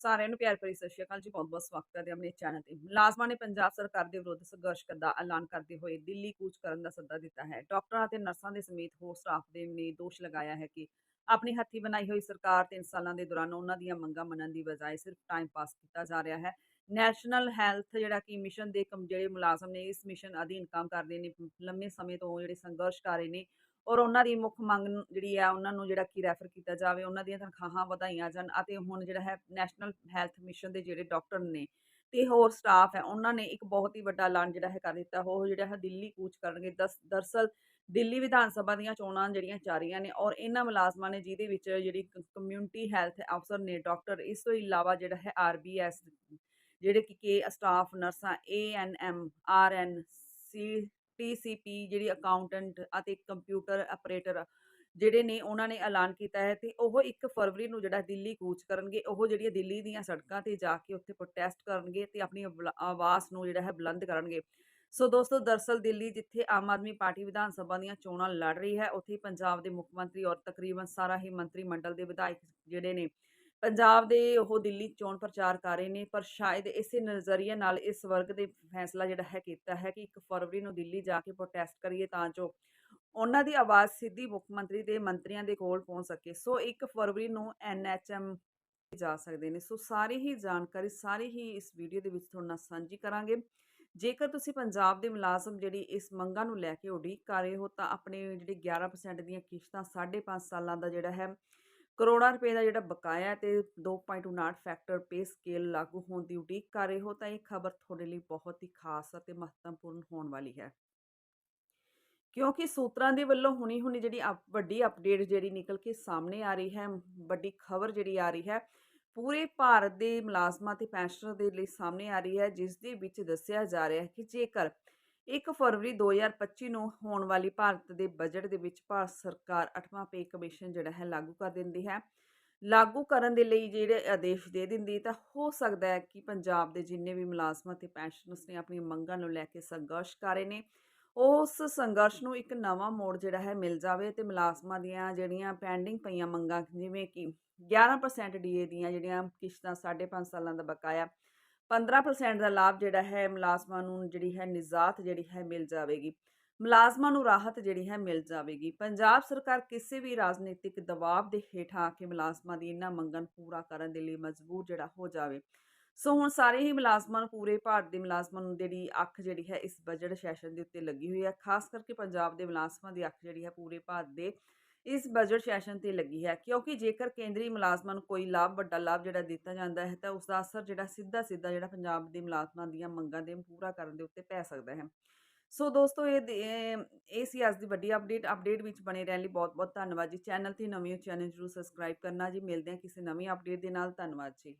ਸਾਰਿਆਂ ਨੂੰ ਪਿਆਰ ਭਰੀ ਸਤਿ ਸ਼੍ਰੀ ਅਕਾਲ ਜੀ, ਬਹੁਤ-ਬਹੁਤ ਸਵਾਗਤ ਹੈ ਆਪਣੇ ਚੈਨਲ ਤੇ। ਮੁਲਾਜ਼ਮਾਂ ਨੇ ਪੰਜਾਬ ਸਰਕਾਰ ਦੇ ਵਿਰੁੱਧ ਸੰਘਰਸ਼ ਦਾ ਐਲਾਨ ਕਰਦੇ ਹੋਏ ਦਿੱਲੀ ਕੂਚ ਕਰਨ ਦਾ ਸੱਦਾ ਦਿੱਤਾ ਹੈ। ਡਾਕਟਰਾਂ ਅਤੇ ਨਰਸਾਂ ਦੇ ਸਮੇਤ ਹੋਰ ਸਟਾਫ ਦੇ ਨੇ ਦੋਸ਼ ਲਗਾਇਆ ਹੈ ਕਿ ਆਪਣੀ ਹੱਥੀ ਬਣਾਈ ਹੋਈ ਸਰਕਾਰ 3 ਸਾਲਾਂ ਦੇ ਦੌਰਾਨ ਉਹਨਾਂ ਦੀਆਂ ਮੰਗਾਂ ਮੰਨਣ ਦੀ ਬਜਾਏ ਸਿਰਫ ਟਾਈਮ ਪਾਸ ਕੀਤਾ ਜਾ ਰਿਹਾ ਹੈ। ਨੈਸ਼ਨਲ ਹੈਲਥ ਜਿਹੜਾ ਕਿ ਮਿਸ਼ਨ ਦੇ ਕਮ, ਜਿਹੜੇ ਮੁਲਾਜ਼ਮ ਨੇ ਇਸ ਮਿਸ਼ਨ ਅਧੀਨ ਕੰਮ ਕਰਦੇ ਨੇ, ਲੰਮੇ ਸਮੇਂ ਤੋਂ ਜਿਹੜੇ ਸੰਘਰਸ਼ ਕਰ ਰਹੇ ਨੇ ਔਰ ਉਹਨਾਂ ਦੀ ਮੁੱਖ ਮੰਗ ਜਿਹੜੀ ਆ ਉਹਨਾਂ ਨੂੰ ਜਿਹੜਾ ਕਿ ਰੈਫਰ ਕੀਤਾ ਜਾਵੇ, ਉਹਨਾਂ ਦੀਆਂ ਤਨਖਾਹਾਂ ਵਧਾਈਆਂ ਜਾਣ ਅਤੇ ਹੁਣ ਜਿਹੜਾ ਹੈ ਨੈਸ਼ਨਲ ਹੈਲਥ ਮਿਸ਼ਨ ਦੇ ਜਿਹੜੇ ਡਾਕਟਰ ਨੇ ਤੇ ਹੋਰ ਸਟਾਫ ਹੈ, ਉਹਨਾਂ ਨੇ ਇੱਕ ਬਹੁਤ ਹੀ ਵੱਡਾ ਐਲਾਨ ਜਿਹੜਾ ਹੈ ਕਰ ਦਿੱਤਾ, ਉਹ ਜਿਹੜਾ ਹੈ ਦਿੱਲੀ ਕੂਚ ਕਰਨਗੇ, ਦਸ, ਦਰਸਲ ਦਿੱਲੀ ਵਿਧਾਨ ਸਭਾ ਦੀਆਂ ਚੋਣਾਂ ਜਿਹੜੀਆਂ ਚੱਲ ਰਹੀਆਂ ਨੇ ਔਰ ਇਹਨਾਂ ਮੁਲਾਜ਼ਮਾਂ ਨੇ ਜਿਹਦੇ ਵਿੱਚ ਜਿਹੜੀ ਕਮਿਊਨਿਟੀ ਹੈਲਥ ਅਫਸਰ ਨੇ ਡਾਕਟਰ, ਇਸ ਤੋਂ ਇਲਾਵਾ ਜਿਹੜਾ ਹੈ ਆਰਬੀਐਸ ਜਿਹੜੇ ਕਿ ਕੇ ਸਟਾਫ ਨਰਸਾਂ ਏਐਨਐਮ ਆਰਐਨ ਸੀ ਟੀਸੀਪੀ ਜਿਹੜੀ ਅਕਾਊਂਟੈਂਟ ਅਤੇ ਕੰਪਿਊਟਰ ਆਪਰੇਟਰ ਜਿਹੜੇ ਨੇ ਉਹਨਾਂ ਨੇ ਐਲਾਨ ਕੀਤਾ ਹੈ ਤੇ ਉਹ 1 ਫਰਵਰੀ ਨੂੰ ਜਿਹੜਾ ਦਿੱਲੀ ਕੂਚ ਕਰਨਗੇ, ਉਹ ਜਿਹੜੀਆਂ ਦਿੱਲੀ ਦੀਆਂ ਸੜਕਾਂ ਤੇ ਜਾ ਕੇ ਉੱਥੇ ਪ੍ਰੋਟੈਸਟ ਕਰਨਗੇ ਤੇ ਆਪਣੀ ਬੁਲ- ਆਵਾਜ਼ ਨੂੰ ਜਿਹੜਾ ਹੈ ਬੁਲੰਦ ਕਰਨਗੇ। ਸੋ ਦੋਸਤੋ, ਦਰਸਲ ਦਿੱਲੀ ਜਿੱਥੇ ਆਮ ਆਦਮੀ ਪਾਰਟੀ ਵਿਧਾਨ ਸਭਾ ਦੀਆਂ ਚੋਣਾਂ ਲੜ ਰਹੀ ਹੈ, ਉੱਥੇ ਪੰਜਾਬ ਦੇ ਮੁੱਖ ਮੰਤਰੀ ਔਰ ਤਕਰੀਬਨ ਸਾਰਾ ਹੀ ਮੰਤਰੀ ਮੰਡਲ ਦੇ ਵਿਧਾਇਕ ਜਿਹੜੇ ਨੇ ਪੰਜਾਬ ਦੇ ਉਹ ਦਿੱਲੀ ਚੋਣ ਪ੍ਰਚਾਰ ਕਰ ਰਹੇ ਨੇ, ਪਰ ਸ਼ਾਇਦ ਇਸੇ ਨਜ਼ਰੀਏ ਨਾਲ ਇਸ ਵਰਗ ਦੇ ਫੈਸਲਾ ਜਿਹੜਾ ਹੈ ਕੀਤਾ ਹੈ ਕਿ 1 ਫਰਵਰੀ ਨੂੰ ਦਿੱਲੀ ਜਾ ਕੇ ਪ੍ਰੋਟੈਸਟ ਕਰੀਏ ਤਾਂ ਜੋ ਉਹਨਾਂ ਦੀ ਆਵਾਜ਼ ਸਿੱਧੀ ਮੁੱਖ ਮੰਤਰੀ ਦੇ ਮੰਤਰੀਆਂ ਦੇ ਕੋਲ ਪਹੁੰਚ ਸਕੇ। ਸੋ 1 ਫਰਵਰੀ ਨੂੰ ਐਨਐਚਐਮ ਜਾ ਸਕਦੇ ਨੇ। ਸੋ ਸਾਰੀ ਹੀ ਜਾਣਕਾਰੀ, ਸਾਰੀ ਹੀ ਇਸ ਵੀਡੀਓ ਦੇ ਵਿੱਚ ਤੁਹਾਡੇ ਨਾਲ ਸਾਂਝੀ ਕਰਾਂਗੇ। ਜੇਕਰ ਤੁਸੀਂ ਪੰਜਾਬ ਦੇ ਮੁਲਾਜ਼ਮ ਜਿਹੜੀ ਇਸ ਮੰਗਾਂ ਨੂੰ ਲੈ ਕੇ ਉਡੀਕ ਕਰ ਰਹੇ ਹੋ ਤਾਂ ਆਪਣੇ ਜਿਹੜੇ 11% ਦੀਆਂ ਕਿਸ਼ਤਾਂ 5.5 ਸਾਲਾਂ ਦਾ ਜਿਹੜਾ ਹੈ ਕਰੋੜਾਂ ਰੁਪਏ ਦਾ ਜਿਹੜਾ ਬਕਾਇਆ ਹੈ ਤੇ 2.59 ਫੈਕਟਰ ਪੇ ਸਕੇਲ ਲਾਗੂ ਹੋਣ ਦੀ ਉਡੀਕ ਕਰ ਰਹੇ ਹੋ, ਤਾਂ ਇਹ ਖਬਰ ਤੁਹਾਡੇ ਲਈ ਬਹੁਤ ਹੀ ਖਾਸ ਅਤੇ ਮਹੱਤਵਪੂਰਨ ਹੋਣ ਵਾਲੀ ਹੈ। ਕਿਉਂਕਿ ਸੂਤਰਾਂ ਦੇ ਵੱਲੋਂ ਹੁਣੀ ਹੁਣੀ ਜਿਹੜੀ ਅਪ- ਵੱਡੀ ਅਪਡੇਟ ਜਿਹੜੀ ਨਿਕਲ ਕੇ ਸਾਹਮਣੇ ਆ ਰਹੀ ਹੈ, ਵੱਡੀ ਖਬਰ ਜਿਹੜੀ ਆ ਰਹੀ ਹੈ, ਪੂਰੇ ਭਾਰਤ ਦੇ ਮੁਲਾਜ਼ਮਾਂ ਤੇ ਪੈਨਸ਼ਨਰ ਦੇ ਲਈ ਸਾਹਮਣੇ ਆ ਰਹੀ ਹੈ, ਜਿਸ ਦੇ ਵਿੱਚ ਦੱਸਿਆ ਜਾ ਰਿਹਾ ਹੈ ਕਿ ਜੇਕਰ 1 ਫਰਵਰੀ 2025 ਨੂੰ ਹੋਣ ਵਾਲੀ ਭਾਰਤ ਦੇ ਬਜਟ ਦੇ ਵਿੱਚ ਭਾਰਤ ਸਰਕਾਰ 8ਵਾਂ ਪੇ ਕਮਿਸ਼ਨ ਜਿਹੜਾ ਹੈ ਲਾਗੂ ਕਰ ਦਿੰਦੀ ਹੈ। ਲਾਗੂ ਕਰਨ ਦੇ ਲਈ ਜਿਹੜੇ ਆਦੇਸ਼ ਦੇ ਦਿੰਦੀ ਤਾਂ ਹੋ ਸਕਦਾ ਹੈ ਕਿ ਪੰਜਾਬ ਦੇ ਜਿੰਨੇ ਵੀ ਮੁਲਾਜ਼ਮਾਂ ਅਤੇ ਪੈਨਸ਼ਨਰਸ ਨੇ ਆਪਣੀਆਂ ਮੰਗਾਂ ਨੂੰ ਲੈ ਕੇ ਸੰਘਰਸ਼ ਕਰ ਰਹੇ ਨੇ, ਉਸ ਸੰਘਰਸ਼ ਨੂੰ ਇੱਕ ਨਵਾਂ ਮੋੜ ਜਿਹੜਾ ਹੈ ਮਿਲ ਜਾਵੇ ਤੇ ਮੁਲਾਜ਼ਮਾਂ ਦੀਆਂ ਜਿਹੜੀਆਂ ਪੈਂਡਿੰਗ ਪਈਆਂ ਮੰਗਾਂ ਜਿਵੇਂ ਕਿ 11% ਡੀਏ ਦੀਆਂ ਜਿਹੜੀਆਂ ਕਿਸ਼ਤਾਂ 5.5 ਸਾਲਾਂ ਦਾ ਬਕਾਇਆ 15% ਦਾ ਲਾਭ ਜਿਹੜਾ ਹੈ ਮੁਲਾਜ਼ਮਾਂ ਨੂੰ ਜਿਹੜੀ ਹੈ ਨਿਜ਼ਾਤ ਜਿਹੜੀ ਹੈ ਮਿਲ ਜਾਵੇਗੀ। ਮੁਲਾਜ਼ਮਾਂ ਨੂੰ ਰਾਹਤ ਜਿਹੜੀ ਹੈ ਮਿਲ ਜਾਵੇਗੀ। ਪੰਜਾਬ ਸਰਕਾਰ ਕਿਸੇ ਵੀ ਰਾਜਨੀਤਿਕ ਦਬਾਅ ਦੇ ਹੇਠ ਆ ਕੇ ਮੁਲਾਜ਼ਮਾਂ ਦੀ ਇਹਨਾਂ ਮੰਗਾਂ ਨੂੰ ਪੂਰਾ ਕਰਨ ਦੇ ਲਈ ਮਜਬੂਰ ਜਿਹੜਾ ਹੋ ਜਾਵੇ। ਸੋ ਹੁਣ ਸਾਰੇ ਹੀ ਮੁਲਾਜ਼ਮਾਂ ਨੂੰ ਪੂਰੇ ਭਾਰਤ ਦੇ ਮੁਲਾਜ਼ਮਾਂ ਨੂੰ ਜਿਹੜੀ ਅੱਖ ਜਿਹੜੀ ਹੈ ਇਸ ਬਜਟ ਸੈਸ਼ਨ ਦੇ ਉੱਤੇ ਲੱਗੀ ਹੋਈ ਹੈ। ਖਾਸ ਕਰਕੇ ਪੰਜਾਬ ਦੇ ਮੁਲਾਜ਼ਮਾਂ ਦੀ ਅੱਖ ਜਿਹੜੀ ਹੈ ਪੂਰੇ ਭਾਰਤ ਦੇ ਇਸ ਬਜਟ ਸੈਸ਼ਨ ਤੇ ਲੱਗੀ ਹੈ, ਕਿਉਂਕਿ ਜੇਕਰ ਕੇਂਦਰੀ ਮੁਲਾਜ਼ਮਾਂ ਨੂੰ ਕੋਈ ਲਾਭ, ਵੱਡਾ ਲਾਭ ਜਿਹੜਾ ਦਿੱਤਾ ਜਾਂਦਾ ਹੈ, ਤਾਂ ਉਸ ਦਾ ਅਸਰ ਜਿਹੜਾ ਸਿੱਧਾ ਸਿੱਧਾ ਜਿਹੜਾ ਪੰਜਾਬ ਦੇ ਮੁਲਾਜ਼ਮਾਂ ਦੀਆਂ ਮੰਗਾਂ ਦੇ ਪੂਰਾ ਕਰਨ ਦੇ ਉੱਤੇ ਪੈ ਸਕਦਾ ਹੈ। ਸੋ ਦੋਸਤੋ, ਇਹ ਦੇ- ਇਹ ਇਹ ਸੀ ਅੱਜ ਦੀ ਵੱਡੀ ਅਪਡੇਟ ਅਪਡੇਟ ਵਿੱਚ ਬਣੇ ਰਹਿਣ ਲਈ ਬਹੁਤ ਬਹੁਤ ਧੰਨਵਾਦ ਜੀ। ਚੈਨਲ ਤੇ ਨਵੇਂ ਹੋ ਚੈਨਲ ਜਰੂਰ ਸਬਸਕ੍ਰਾਈਬ ਕਰਨਾ ਜੀ। ਮਿਲਦੇ ਹਾਂ ਕਿਸੇ ਨਵੀਂ ਅਪਡੇਟ ਦੇ ਨਾਲ। ਧੰਨਵਾਦ ਜੀ।